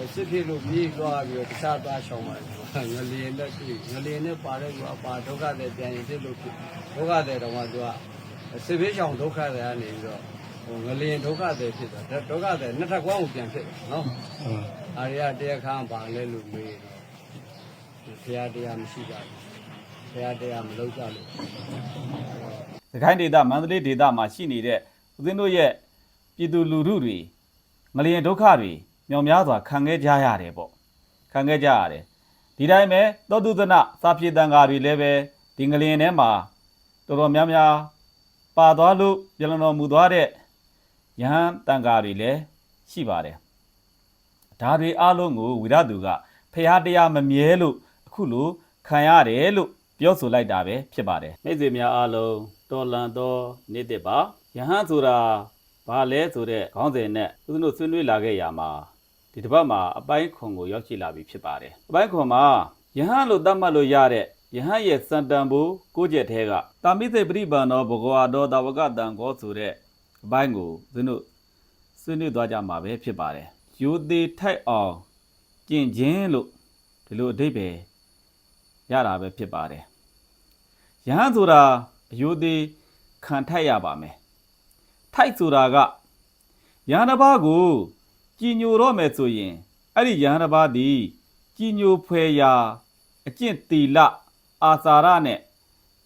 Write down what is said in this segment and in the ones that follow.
အဲစစ်ဖြစ်လို့ပြေးသွားပြီးတော့တခြားသားရှောင်ပါတယ်ငလျင်နဲ့တွေ့ငလျင်နဲ့ပါတဲ့သူကပါဒုက္ခတဲ့ပြန်ရင်ဖြစ်လို့ဖြစ်ဒုက္ခတဲ့တော့မှသူကစစ်ဖေးရှောင်ဒုက္ခတဲ့ကနေပြီးတော့ဟိုငလျင်ဒုက္ခတဲ့ဖြစ်တာဒုက္ခတဲ့နှစ်ထပ်ကွမ်းကိုပြန်ဖြစ်တယ်နော်အာရယတရားခန်းပါလဲလို့မေးတော့ဘုရားတရားမရှိကြဘူးဘုရားတရားမလုပ်ကြလို့စကိုင်းဒေသမန္တလေးဒေသမှာရှိနေတဲ့ဦးဇင်းတို့ရဲ့ပြည်သူလူထုတွေငလျင်ဒုက္ခတွေ မြောင်များစွာခံခဲ့ကြရတယ်ပေါ့ခံခဲ့ကြရတယ်ဒီတိုင်းပဲသောတုသနစာပြေတန်ဃာတွေလည်းပဲဒီငလျင်ထဲမှာတော်တော်များများပါသွားလို့ပြန်လည်တော်မူသွားတဲ့ယဟန်တန်ဃာတွေလည်းရှိပါတယ်ဒါတွေအားလုံးကိုဝိရသူကဖះတရားမမြဲလို့အခုလိုခံရတယ်လို့ပြောဆိုလိုက်တာပဲဖြစ်ပါတယ်မိတ်ဆွေများအားလုံးတော်လန်တော်နေတဲ့ပါယဟန်ဆိုတာဘာလဲဆိုတဲ့ခေါင်းစဉ်နဲ့သူတို့ဆွေးနွေးလာခဲ့ရမှာ ဒီတစ်ပတ်မှာအပိုင်းခွန်ကိုရောက်ရှိလာပြီဖြစ်ပါတယ်အပိုင်းခွန်မှာယဟန်လို့သတ်မှတ်လို့ရတဲ့ယဟန်ရဲ့စံတန်ဖို့ကိုးချက်သေးကတာမိစေပရိပန်တော်ဘဂဝါတော်တာဝကတန်ကောဆိုတဲ့အပိုင်းကိုသူတို့ဆွေးနွေးသွားကြမှာပဲဖြစ်ပါတယ်ယူသေးထိုက်အောင်ကျင့်ခြင်းလို့ဒီလိုအဓိပ္ပာယ်ရတာပဲဖြစ်ပါတယ်ယဟန်ဆိုတာအယုသေးခံထိုက်ရပါမယ်ထိုက်ဆိုတာကယဟန်တစ်ပါးကို ကြည်ညိုတော့မယ်ဆိုရင်အဲ့ဒီယဟန်တစ်ပါးသည်ကြည်ညိုဖွယ်ရာအကျင့်တီလအာစာရနဲ့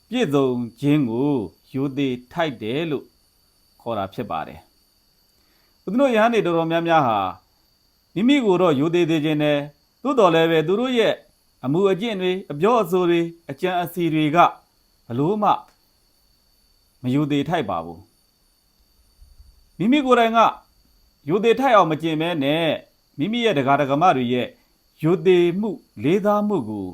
ပြည့်စုံခြင်းကိုယူသေးထိုက်တယ်လို့ခေါ်တာဖြစ်ပါတယ်ဦးဇင်းတို့ယဟန်တွေတော်တော်များများဟာမိမိကိုတော့ယူသေးသေးခြင်းနဲ့သို့တော်လည်းပဲသူတို့ရဲ့အမှုအကျင့်တွေအပြောအဆိုတွေအကြံအစီတွေကဘလို့မှမယူသေးထိုက်ပါဘူးမိမိကိုယ်တိုင်က ယူသေးထိုက်အောင်မကျင့်မဲနဲ့မိမိရဲ့ဒကာဒကမတွေရဲ့ယူသေးမှုလေးစားမှုကို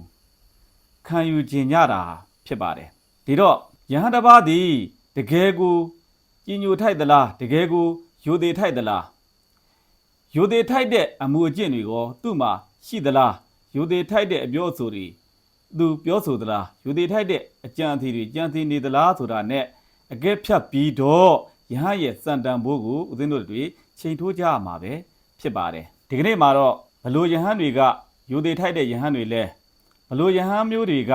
ခံယူခြင်းကြတာဖြစ်ပါတယ်ဒီတော့ယဟန်တစ်ပါးသည်တကယ်ကိုကြည်ညိုထိုက်သလားတကယ်ကိုယူသေးထိုက်သလားယိုသေးထိုက်တဲ့အမှုအကျင့်တွေကိုသူ့မှာရှိသလားယိုသေးထိုက်တဲ့အပြောအဆိုတွေသူပြောဆိုသလားယိုသေးထိုက်တဲ့အကြံအသီတွေကြံသီနေသလားဆိုတာနဲ့အကဲဖြတ်ပြီးတော့ယဟန်ရဲ့စံတန်ဘိုးကိုဦးဇင်းတို့တွေ ချိန်ထိုးကြရမှာပဲဖြစ်ပါတယ်ဒီကနေ့မှာတော့ဘလို့ယဟန်တွေကယိုသေးထိုက်တဲ့ယဟန်တွေလဲဘလို့ယဟန်မျိုးတွေက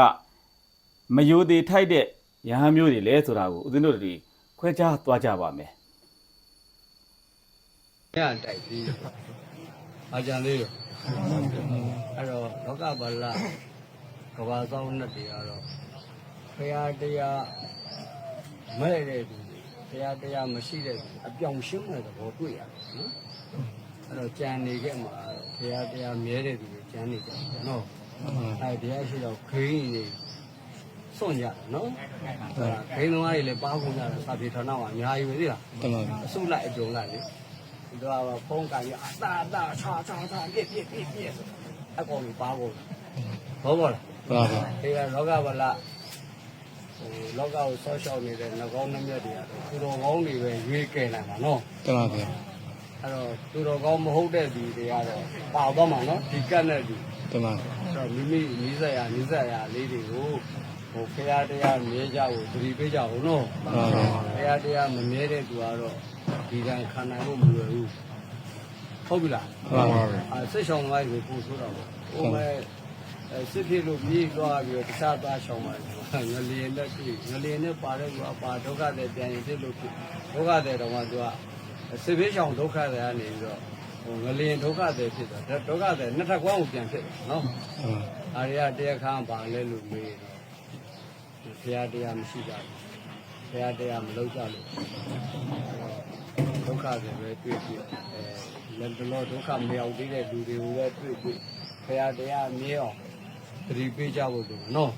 မယိုသေးထိုက်တဲ့ယဟန်မျိုးတွေလဲဆိုတာကိုဦးဇင်းတို့တွေခွဲခြားသွားကြပါမယ်ရတိုက်ပြီးအာကြံလေးတော့အဲ့တော့လောကဗလကဘာဆောင်နဲ့တွေကတော့ဖရာတရားမဲ့တဲ့သူ ဖရာတရားမရှိတဲ့သူအပြောင်ရှင်းတဲ့သဘောတွေ့ရတယ်နော်အဲ့တော့ကြံနေခဲ့မှာဖရာတရားမြဲတဲ့သူတွေကြံနေကြတယ်နော်အဲ့တရားရှိတော့ခရင်းနေစွန့်ကြတယ်နော်အဲ့ဒါခရင်းသမားတွေလည်းပါကုန်ကြတယ်စာပြေဌာနမှာအများကြီးပဲသိလားတမန်အစုလိုက်အပြုံလိုက်လေဒီတော့ဖုန်းကန်ရအတာအတာချာချာချာပြည့်ပြည့်ပြည့်ပြည့်ဆိုအကောင်ကြီးပါကုန်ဘောဘောလားပါပါဒီကလောကဗလာ ဟိုလောကကိုဆော့ရှောက်နေတဲ့နှကောင်းနှမျက်တွေကတော့သူတော်ကောင်းတွေပဲရွေးကဲနိုင်မှာနော်တမန်ဗျာအဲ့တော့သူတော်ကောင်းမဟုတ်တဲ့သူတွေကတော့ပါသွားမှာနော်ဒီကတ်နဲ့ဒီတမန်အဲ့တော့မိမိနီးစက်ရနီးစက်ရလေးတွေကိုဟိုဖရာတရားမြဲကြဖို့သတိပေးကြအောင်နော်ပါပါဘုရားတရားမမြဲတဲ့သူကတော့ဒီကံခံနိုင်ဖို့မလွယ်ဘူးဟုတ်ပြီလားပါပါအဲစိတ်ဆောင်သွားပြီပို့ဆိုတော့ဟိုမဲ့အဲ စစ်ဖြစ်လို့ပြေးသွားပြီးတော့တခြားသားဆောင်ပါတယ်ငလျင်နဲ့တွေ့ငလျင်နဲ့ပါတဲ့သူကပါဒုက္ခတဲ့ပြန်ရင်ဖြစ်လို့ဖြစ်ဒုက္ခတဲ့တော့မှသူကစစ်ဖေးဆောင်ဒုက္ခတဲ့ကနေပြီးတော့ဟိုငလျင်ဒုက္ခတဲ့ဖြစ်တာဒုက္ခတဲ့နှစ်ထပ်ကွမ်းကိုပြန်ဖြစ်တယ်နော်အာရယတရားခန်းပါလဲလို့မေးတော့ဘုရားတရားမရှိကြဘူးဘုရားတရားမလုပ်ကြလို့ဒုက္ခတွေပဲတွေ့တွေ့အဲလက်တလောဒုက္ခမရောက်သေးတဲ့လူတွေကိုပဲတွေ့တွေ့ဘုရားတရားမြဲအောင် သတိပေးကြဖို့လို့နော်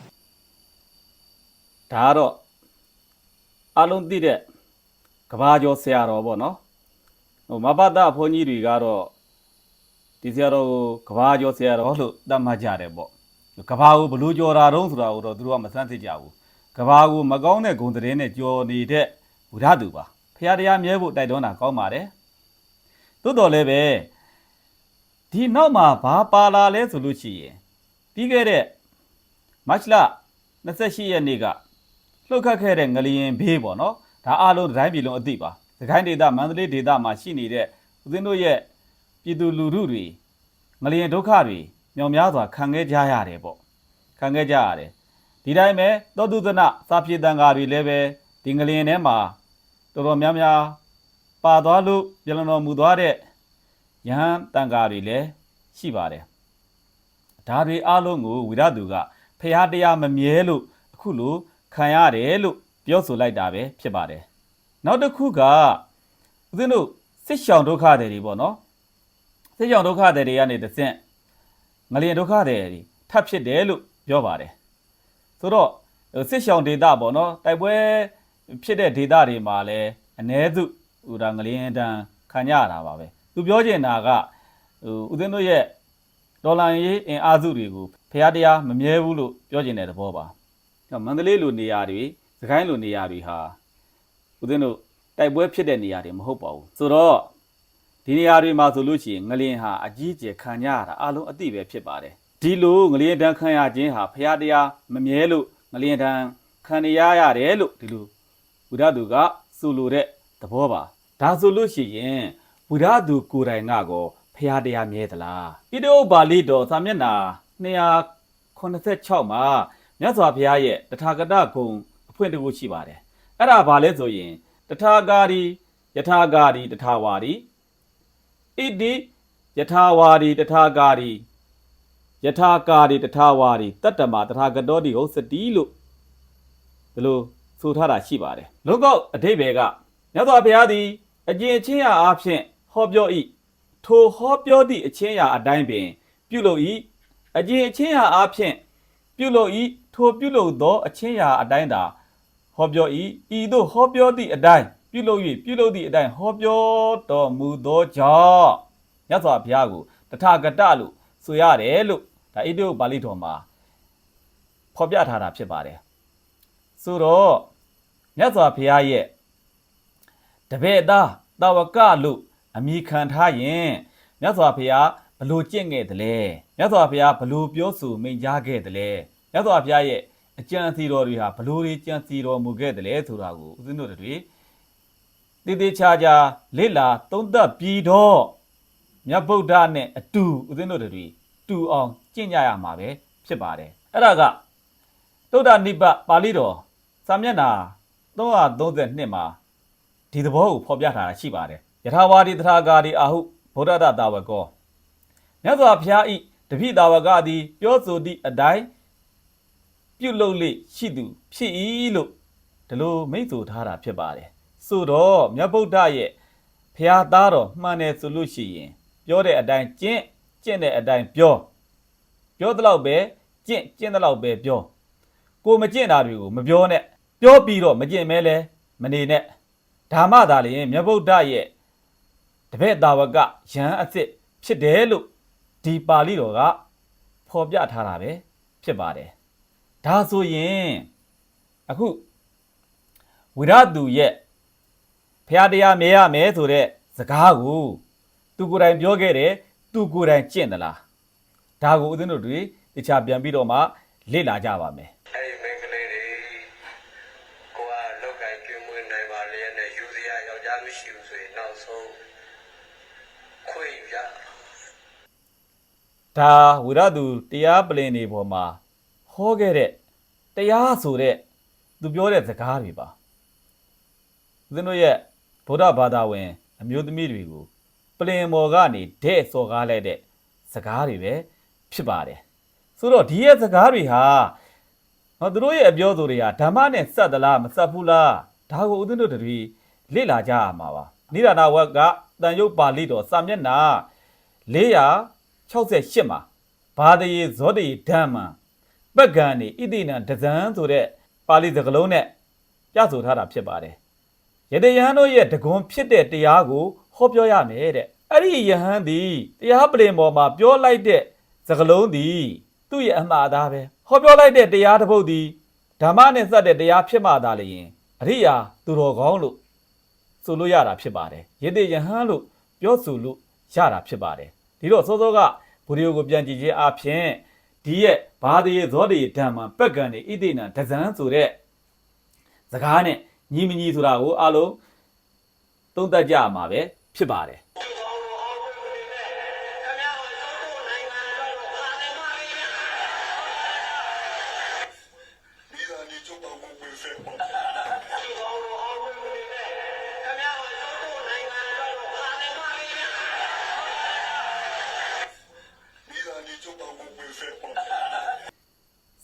ဒါကတော့အလုံးသိတဲ့ကဘာကျော်ဆရာတော်ပေါ့နော်ဟိုမဘဒဘုန်းကြီးတွေကတော့ဒီဆရာတော်ကိုကဘာကျော်ဆရာတော်လို့သတ်မှတ်ကြတယ်ပေါ့ကဘာကိုဘလို့ကျော်တာတုံးဆိုတာကိုတော့သူတို့ကမစမ်းသိကြဘူးကဘာကိုမကောင်းတဲ့ဂုံတဲ့နဲ့ကျော်နေတဲ့ဘုရားသူပါဖရာတရားမြဲဖို့တိုက်တွန်းတာကောင်းပါတယ်သို့တော်လည်းပဲဒီနောက်မှာဘာပါလာလဲဆိုလို့ရှိရင် ပြီးခဲ့တဲ့မတ်လ28ရက်နေ့ကလှုပ်ခတ်ခဲ့တဲ့ငလျင်ဘေးပေါ့နော်ဒါအားလုံးတစ်တိုင်းပြည်လုံးအသိပါသခိုင်းဒေသမန္တလေးဒေသမှာရှိနေတဲ့ဦးဇင်းတို့ရဲ့ပြည်သူလူထုတွေငလျင်ဒုက္ခတွေမြောင်များစွာခံခဲ့ကြရတယ်ပေါ့ခံခဲ့ကြရတယ်ဒီတိုင်းပဲသောတုသနစာပြေတန်ဃာတွေလည်းပဲဒီငလျင်ထဲမှာတော်တော်များများပါသွားလို့ပြည်လွန်တော်မူသွားတဲ့ယဟန်တန်ဃာတွေလည်းရှိပါတယ် ဒါတွေအားလုံးကိုဝိရသူကဖះတရားမမြဲလို့အခုလိုခံရတယ်လို့ပြောဆိုလိုက်တာပဲဖြစ်ပါတယ်နောက်တစ်ခုကဦးဇင်းတို့စစ်ရှောင်ဒုက္ခတွေတွေပေါ့နော်စစ်ကြောင်ဒုက္ခတွေတွေကနေတစ်ဆင့်ငလျင်ဒုက္ခတွေတွေထပ်ဖြစ်တယ်လို့ပြောပါတယ်ဆိုတော့စစ်ရှောင်ဒေတာပေါ့နော်တိုက်ပွဲဖြစ်တဲ့ဒေတာတွေမှာလည်းအ ਨੇ စုဟိုဒါငလျင်တန်ခံရတာပါပဲသူပြောချင်တာကဟိုဦးသိန်းတို့ရဲ့ ဒေါ်လာရေးအင်အားစုတွေကိုဖျားတရားမမြဲဘူးလို့ပြောချင်တဲ့သဘောပါအဲ့မန္တလေးလိုနေရာတွေစကိုင်းလိုနေရာတွေဟာဦးသိန်းတို့တိုက်ပွဲဖြစ်တဲ့နေရာတွေမဟုတ်ပါဘူးဆိုတော့ဒီနေရာတွေမှာဆိုလို့ရှိရင်ငလျင်ဟာအကြီးအကျယ်ခံရတာအလုံးအသိပဲဖြစ်ပါတယ်ဒီလိုငလျင်တန်းခံရခြင်းဟာဖရာတရားမမြဲလို့ငလျင်တန်းခံရရတယ်လို့ဒီလိုဝိရသူကဆိုလိုတဲ့သဘောပါဒါဆိုလို့ရှိရင်ဝိရသူကိုယ်တိုင်ကကော ဖရာတရားမြဲသလားဣတိဥပါလိတော်သာမျက်နာ286မှာမြတ်စွာဘုရားရဲ့တထာဂတဂုံအဖွင့်တစ်ခုရှိပါတယ်အဲ့ဒါဘာလဲဆိုရင်တထာဂါရီယထာဂါရီတထာဝါရီဣတိယထာဝါဒီတထာကာရီယထာကာရီတထာဝါဒီတတ္တမတထာဂတောတိဟုတ်စတိလို့ဒီလိုဆိုထားတာရှိပါတယ်လောကောက်အတိဘယ်ကမြတ်စွာဘုရားသည်အကျင့်အချင်းရာအားဖြင့်ဟောပြော၏ ထိုဟောပြောသည့်အချင်းရာအတိုင်းပင် ပြုလုပ်၏အကျင့်အချင်းရာအားဖြင့်ပြုလုပ်၏ထိုပြုလုပ်သောအချင်းရာအတိုင်းသာဟောပြော၏ဤသို့ဟောပြောသည့်အတိုင်းပြုလုပ်၍ပြုလုပ်သည့်အတိုင်းဟောပြောတော်မူသောကြောင့်မြတ်စွာဘုရားကိုတထာဂတလို့ဆိုရတယ်လို့ဒါဣတိယပါဠိတော်မှာဖော်ပြထားတာဖြစ်ပါတယ်ဆိုတော့မြတ်စွာဘုရားရဲ့တပည့်သားတာဝကလို့ အမိခံထားရင်မြတ်စွာဘုရားဘလို့ကျင့်ခဲ့တယ်လဲမြတ်စွာဘုရားဘလို့ပြောဆိုမိန့်ကြားခဲ့တယ်လဲမြတ်စွာဘုရားရဲ့အကြံစီတော်တွေဟာဘလို့တွေကြံစီတော်မူခဲ့တယ်လဲဆိုတာကိုဦးဇင်းတို့တွေတည်တည်ချာချာလေ့လာသုံးသပ်ပြီးတော့မြတ်ဗုဒ္ဓနဲ့အတူဦးဇင်းတို့တွေတူအောင်ကျင့်ကြရမှာပဲဖြစ်ပါတယ်အဲ့ဒါကသုဒ္ဓနိဗ္ဗပါဠိတော်စာမျက်နှာ332မှာဒီသဘောကိုဖော်ပြထားတာရှိပါတယ် ယထာဝါဒီသထာဂါဒီအာဟုဗုဒ္ဓတတာဝကောမြတ်စွာဘုရားဤတပိတာဝကသည်ပြောဆိုသည့်အတိုင်းပြုလုပ်လေရှိသူဖြစ်၏လို့ဒီလိုမိန့်ဆိုထားတာဖြစ်ပါတယ်ဆိုတော့မြတ်ဗုဒ္ဓရဲ့ဘုရားသားတော်မှန်တယ်ဆိုလို့ရှိရင် ပြောတဲ့အတိုင်းကျင့်ကျင့်တဲ့အတိုင်းပြောပြောသလောက်ပဲကျင့်ကျင့်သလောက်ပဲပြောကိုမကျင့်တာတွေကိုမပြောနဲ့ပြောပြီးတော့မကျင့်မဲလဲမနေနဲ့ဓမ္မသာလျင်မြတ်ဗုဒ္ဓရဲ့ တပည့်တာဝကယဟန်အစ်စ်ဖြစ်တယ်လို့ဒီပါဠိတော်ကဖော်ပြထားတာပဲဖြစ်ပါတယ်ဒါဆိုရင်အခုဝိရသူရဲ့ဖရာတရားမြဲရမယ်ဆိုတဲ့စကားကိုသူကိုယ်တိုင်ပြောခဲ့တယ်သူကိုယ်တိုင်ကျင့်သလားဒါကိုဦးဇင်းတို့တွေတခြားပြန်ပြီးတော့မှလေ့လာကြပါမယ် ဒါဝိရသူတရားပလင်တွေပေါ်မှာဟောခဲ့တဲ့တရားဆိုတဲ့သူပြောတဲ့စကားတွေပါဦးဇင်းတို့ရဲ့ဗုဒ္ဓဘာသာဝင် အမျိုးသမီးတွေကိုပလင်မော်ကနေတဲ့စော်ကားလိုက်တဲ့စကားတွေပဲဖြစ်ပါတယ်ဆိုတော့ဒီရဲ့စကားတွေဟာဟောသူတို့ရဲ့အပြောဆိုတွေဟာဓမ္မနဲ့စက်သလားမစက်ဘူးလားဒါကိုဦးဇင်းတို့တွေလေ့လာကြရမှာပါနိဒာနာဝက်ကတန်ရုပ်ပါဠိတော်စာမျက်နှာ 468မှာဘာတရေဇောတိဓမ္မံပက္ကံနေဣတိနံဒဇံဆိုတဲ့ပါဠိစကားလုံးနဲ့ပြဆိုထားတာဖြစ်ပါတယ်ယတယဟန်တို့ရဲ့တကွန်ဖြစ်တဲ့တရားကိုဟောပြောရမယ်တဲ့အဲ့ဒီယဟန်သည်တရားပလင်ပေါ်မှာပြောလိုက်တဲ့စကားလုံးသည်သူ့ရဲ့အမှားသားပဲဟောပြောလိုက်တဲ့တရားတစ်ပုဒ်သည်ဓမ္မနဲ့စက်တဲ့တရားဖြစ်မှသာလျှင်အရိယာသူတော်ကောင်းလို့ဆိုလို့ရတာဖြစ်ပါတယ်ယတယဟန်လို့ပြောဆိုလို့ရတာဖြစ်ပါတယ် ဒီတော့စောစောကဗီဒီယိုကိုပြန်ကြည့်ခြင်းအပြင်ဒီရဲ့ဘာတရေဇောတိဓမ္မပက်ကံနေဣတိနံဒဇံဆိုတဲ့စကားနဲ့ညီမညီဆိုတာကိုအားလုံးသုံးသပ်ကြရမှာပဲဖြစ်ပါတယ်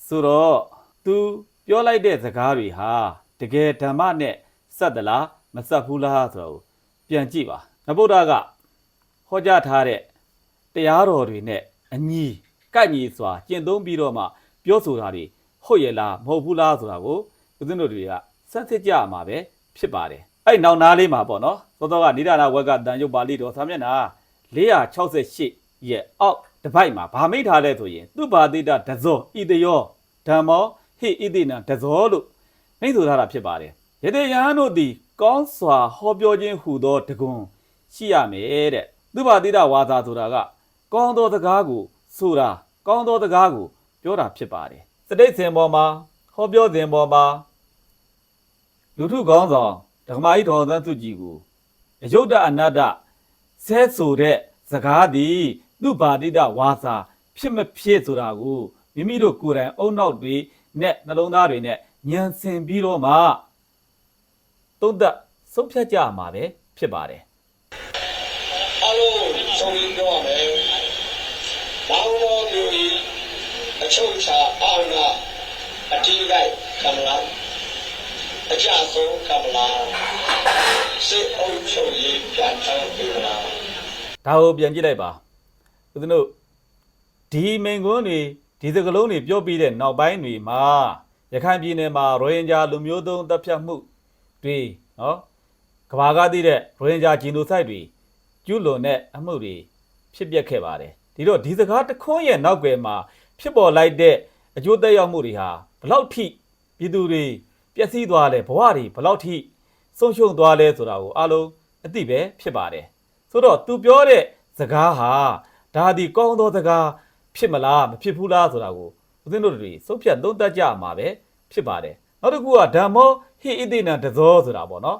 ဆိုတော့ तू ပြောလိုက်တဲ့စကားတွေဟာတကယ်ဓမ္မနဲ့စက်သလားမစက်ဘူးလားဆိုတော့ပြန်ကြည့်ပါနဗုဒ္ဓကဟောကြားထားတဲ့တရားတော်တွေနဲ့အညီကန့်ညီစွာကျင့်သုံးပြီးတော့မှပြောဆိုတာတွေဟုတ်ရဲ့လားမဟုတ်ဘူးလားဆိုတာကိုဦးဇင်းတို့တွေကစမ်းစစ်ကြရမှာပဲဖြစ်ပါတယ်အဲ့နောက်နားလေးမှာပေါ့နော်သောသောကနိဒာနာဝက်ကတန်ရုပ်ပါဠိတော်သာမျက်နှာ468ရဲ့အောက် တစ်ပိုက်မှာဗာမိတ်ထားလဲဆိုရင်သူပါတိတဒဇောဣတယောဓမ္မောဟိဣတိနံဒဇောလို့မိတ်ဆိုထားတာဖြစ်ပါတယ်ယတေယဟန်တို့သည်ကောင်းစွာဟောပြောခြင်းဟူသောတကွန်းရှိရမယ်တဲ့သူပါတိတဝါစာဆိုတာက ကောင်းသောစကားကိုဆိုတာကောင်းသောစကားကိုပြောတာဖြစ်ပါတယ်စတိတ်စင်ပေါ်မှာဟောပြောစဉ်ပေါ်မှာလူထုကောင်းဆောင်ဓမ္မကြီးတော်သန်းစုကြည်ကိုအယုဒ္ဓအနတ္တဆဲဆိုတဲ့စကားသည် သူပါတိတဝါစာဖြစ်မဖြစ်ဆိုတာကိုမိမိတို့ကိုယ်တိုင်အုံနောက်တွေနဲ့နှလုံးသားတွေနဲ့ညံစင်ပြီးတော့မှသုံးသက်ဆုံးဖြတ်ကြရမှာပဲဖြစ်ပါတယ်အလုံးစုံပြီးပြောရမယ်။ဘောင်းတော်မျိုးကြီးအချုပ်ချာအာဏာအတိကိုက်ကမလာအကြဆုံးကမလာစစ်အုပ်ချုပ်ရေးပြန်ထမ်းပေးလာဒါကိုပြန်ကြည့်လိုက်ပါ ဦးဇင်းတို့ဒီမိန်ကွန်းတွေဒီစကလုံးတွေပြောပြီးတဲ့နောက်ပိုင်းတွေမှာရခိုင်ပြည်နယ်မှာရိုဟင်ဂျာလူမျိုးသုံးတပ်ဖြတ်မှုတွေနော်ကဘာကသိတဲ့ရိုဟင်ဂျာဂျီနိုဆိုက်တွေကျူးလွန်တဲ့အမှုတွေဖြစ်ပျက်ခဲ့ပါတယ်ဒီတော့ဒီစကားတစ်ခွန်းရဲ့နောက်ွယ်မှာဖြစ်ပေါ်လိုက်တဲ့အကျိုးသက်ရောက်မှုတွေဟာဘလောက်ထိပြည်သူတွေပျက်စီးသွားလဲဘဝတွေဘလောက်ထိဆုံးရှုံးသွားလဲဆိုတာကိုအားလုံးအသိပဲဖြစ်ပါတယ်ဆိုတော့ तू ပြောတဲ့စကားဟာ ဒါဒီကောင်းသောစကားဖြစ်မလားမဖြစ်ဘူးလားဆိုတာကိုဦးဇင်းတို့တွေစုပ်ဖြတ်သုံးသပ်ကြရမှာပဲဖြစ်ပါတယ်နောက်တစ်ခုကဓမ္မောဟိဣတိနံတဇောဆိုတာပေါ့နော်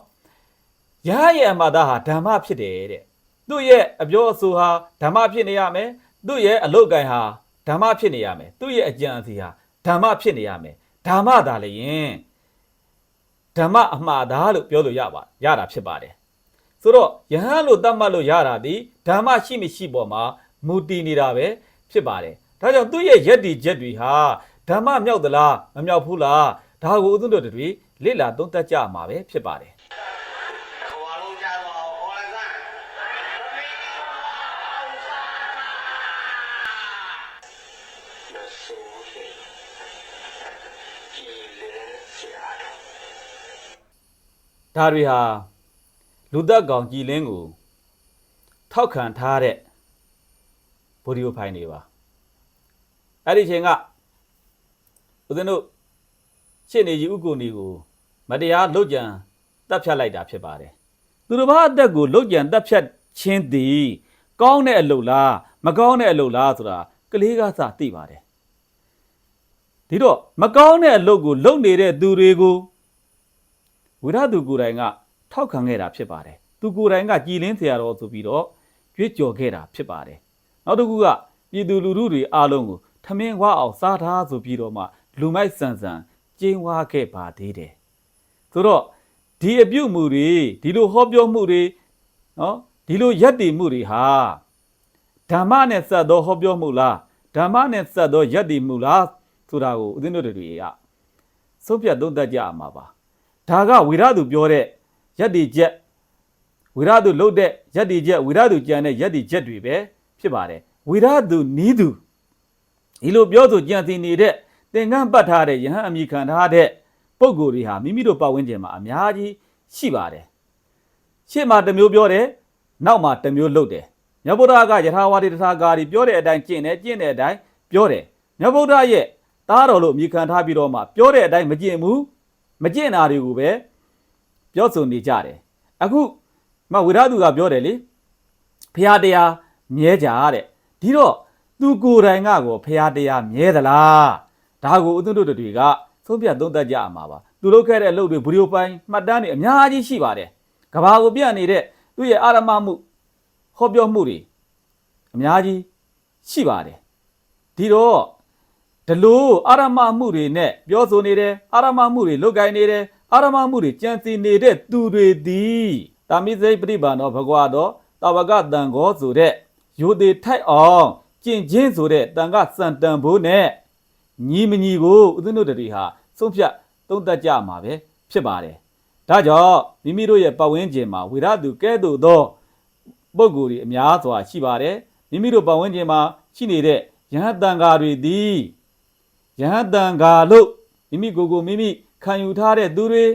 ရဟရဲ့အမှားသားဟာဓမ္မဖြစ်တယ်တဲ့သူ့ရဲ့အပြောအဆိုဟာဓမ္မဖြစ်နေရမယ်သူ့ရဲ့အလုတ်ကင်ဟာဓမ္မဖြစ်နေရမယ်သူ့ရဲ့အကြံအစီဟာဓမ္မဖြစ်နေရမယ်ဓမ္မသာလည်းယင်ဓမ္မအမှားသားလို့ပြောလို့ရပါရတာဖြစ်ပါတယ်ဆိုတော့ယဟန်လို့တတ်မှတ်လို့ရတာဒီဓမ္မရှိမရှိပေါ်မှာ မူတည်နေတာပဲဖြစ်ပါတယ်ဒါကြောင့်သူ့ရဲ့ယက်တီချက်တွေဟာဓမ္မမြောက်သလားမမြောက်ဘူးလားဒါကိုဥဒ္ဒတို့တွေလေ့လာသုံးသပ်ကြမှာပဲဖြစ်ပါတယ်။ဟိုအလုံးကြတော့ဟောလိုက်စမ်းမဆိုးတယ်ကြည်လေဆရာဒါတွေဟာလူသက်ကောင်ကြည်လင်းကိုထောက်ခံထားတဲ့ ဗီဒီယိုဖိုင်တွေပါအဲ့ဒီချိန်ကဦးဇင်းတို့ရှင်းနေကြီးဥက္ကိုနီကိုမတရားလုတ်ကြံတပ်ဖြတ်လိုက်တာဖြစ်ပါတယ်သူတစ်ပါးအသက်ကိုလုတ်ကြံတပ်ဖြတ်ခြင်းသည်ကောင်းတဲ့အလုပ်လားမကောင်းတဲ့အလုပ်လားဆိုတာကလေးကစသိပါတယ်ဒီတော့မကောင်းတဲ့အလုပ်ကိုလုပ်နေတဲ့သူတွေကိုဝိရသူကိုယ်တိုင်ကထောက်ခံခဲ့တာဖြစ်ပါတယ်သူကိုယ်တိုင်ကကြည်လင်းဆရာတော်ဆိုပြီးတော့ကြွေးကြော်ခဲ့တာဖြစ်ပါတယ် နောက်တစ်ခုကပြည်သူလူထုတွေအားလုံးကိုထမင်းဝအောင်စားထားဆိုပြီးတော့မှလူမိုက်ဆန်ဆန်ကျင်းဝါခဲ့ပါသေးတယ်ဆိုတော့ဒီအပြုတ်မှုတွေဒီလိုဟောပြောမှုတွေနော်ဒီလိုယက်တည်မှုတွေဟာဓမ္မနဲ့စက်သောဟောပြောမှုလားဓမ္မနဲ့စက်သောယက်တည်မှုလားဆိုတာကိုဦးဇင်းတို့တွေကဆုံးဖြတ်သုံးသပ်ကြရမှာပါဒါကဝိရသူပြောတဲ့ယက်တီချက်ဝိရသူလုတ်တဲ့ယက်တီချက်ဝိရသူကြံတဲ့ယက်တီချက်တွေပဲ ဖြစ်ပါတယ်ဝိရသူနီးသူဒီလိုပြောဆိုကြံစီနေတဲ့သင်္ကန်းပတ်ထားတဲ့ယဟန်အမိခံထားတဲ့ပုံကိုယ်တွေဟာမိမိတို့ပတ်ဝန်းကျင်မှာအများကြီးရှိပါတယ်ရှေ့မှာတစ်မျိုးပြောတယ်နောက်မှာတစ်မျိုးလုတ်တယ်မြတ်ဗုဒ္ဓကယထာဝါဒီတထာဂါရီပြောတဲ့အတိုင်းကျင့်တယ်ကျင့်တဲ့အတိုင်းပြောတယ်မြတ်ဗုဒ္ဓရဲ့သားတော်လို့အမိခံထားပြီးတော့မှပြောတဲ့အတိုင်းမကျင့်ဘူးမကျင့်တာတွေကိုပဲပြောဆိုနေကြတယ်အခုမဝိရသူကပြောတယ်လေဖရာတရား မြဲကြတဲ့ဒီတော့သူကိုယ်တိုင်ကကိုဖရာတရားမြဲသလားဒါကိုဥဒ္ဒတို့တွေကသုံးပြသုံးသပ်ကြရမှာပါသူလုပ်ခဲ့တဲ့အလုပ်တွေဗီဒီယိုပိုင်းမှတ်တမ်းတွေအများကြီးရှိပါတယ်ကဘာကိုပြနေတဲ့သူ့ရဲ့အာရမမှုဟောပြောမှုတွေအများကြီးရှိပါတယ်ဒီတော့ဒီလိုအာရမမှုတွေနဲ့ပြောဆိုနေတယ်အာရမမှုတွေလုပ်ကိုင်နေတယ်အာရမမှုတွေကြံစီနေတဲ့သူတွေသည်တာမိစိတ်ပြိပံတော်ဘဂဝါတော်တဝကတန်ခောဆိုတဲ့ ယိုသေးထိုက်အောင်ကျင့်ချင်းဆိုတဲ့တန်ခါစံတန်ဖိုးနဲ့ညီမညီကိုဦးဇင်းတို့တွေဟာဆုံးဖြတ်သုံးသပ်ကြမှာပဲဖြစ်ပါတယ်ဒါကြောင့်မိမိတို့ရဲ့ပတ်ဝန်းကျင်မှာဝိရသူကဲ့သို့သောပုဂ္ဂိုလ်တွေအများစွာရှိပါတယ်မိမိတို့ပတ်ဝန်းကျင်မှာရှိနေတဲ့ယဟန်တန်ဃာတွေသည်ယဟန်တန်ဃာလို့မိမိကိုယ်ကိုမိမိခံယူထားတဲ့သူတွေ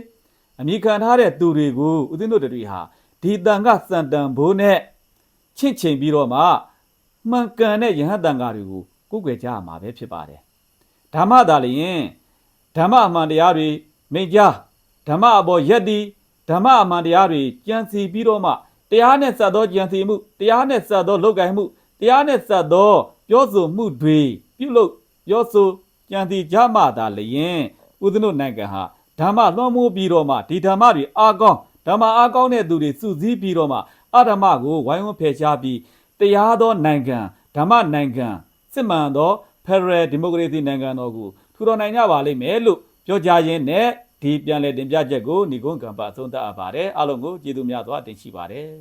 အမိခံထားတဲ့သူတွေကိုဦးဇင်းတို့တွေဟာဒီတန်ခါစံတန်ဖိုးနဲ့ ချင့်ချိန်ပြီးတော့မှမှန်ကန်တဲ့ယဟန်တန်ဃာတွေကိုကိုးကွယ်ကြရမှာပဲဖြစ်ပါတယ်ဓမ္မသာလျင်ဓမ္မအမှန်တရားတွေမိန့်ကြားဓမ္မအပေါ်ယက်တီဓမ္မအမှန်တရားတွေကြံစီပြီးတော့မှတရားနဲ့စပ်သောကြံစီမှုတရားနဲ့စပ်သောလုပ်ကိုင်မှုတရားနဲ့စပ်သောပြောဆိုမှုတွေပြုလုပ်ပြောဆိုကြံစီကြမှသာလျင်ဦးဇင်းတို့နိုင်ငံဟာဓမ္မလွှမ်းမိုးပြီးတော့မှဒီဓမ္မတွေအာကောင်းဓမ္မအာကောင်းတဲ့သူတွေစုစည်းပြီးတော့မှ အဓမ္မကိုဝိုင်းဝန်းဖယ်ရှားပြီးတရားသောနိုင်ငံဓမ္မနိုင်ငံစစ်မှန်သော Federal Democracy နိုင်ငံတော်ကိုထူထောင်နိုင်ကြပါလိမ့်မယ်လို့ပြောကြားရင်းနဲ့ဒီပြန်လည်တင်ပြချက်ကိုညီကုန်းကံပါအဆုံးသတ်အပ်ပါတယ်အားလုံးကိုကျေးဇူးများစွာတင်ရှိပါတယ်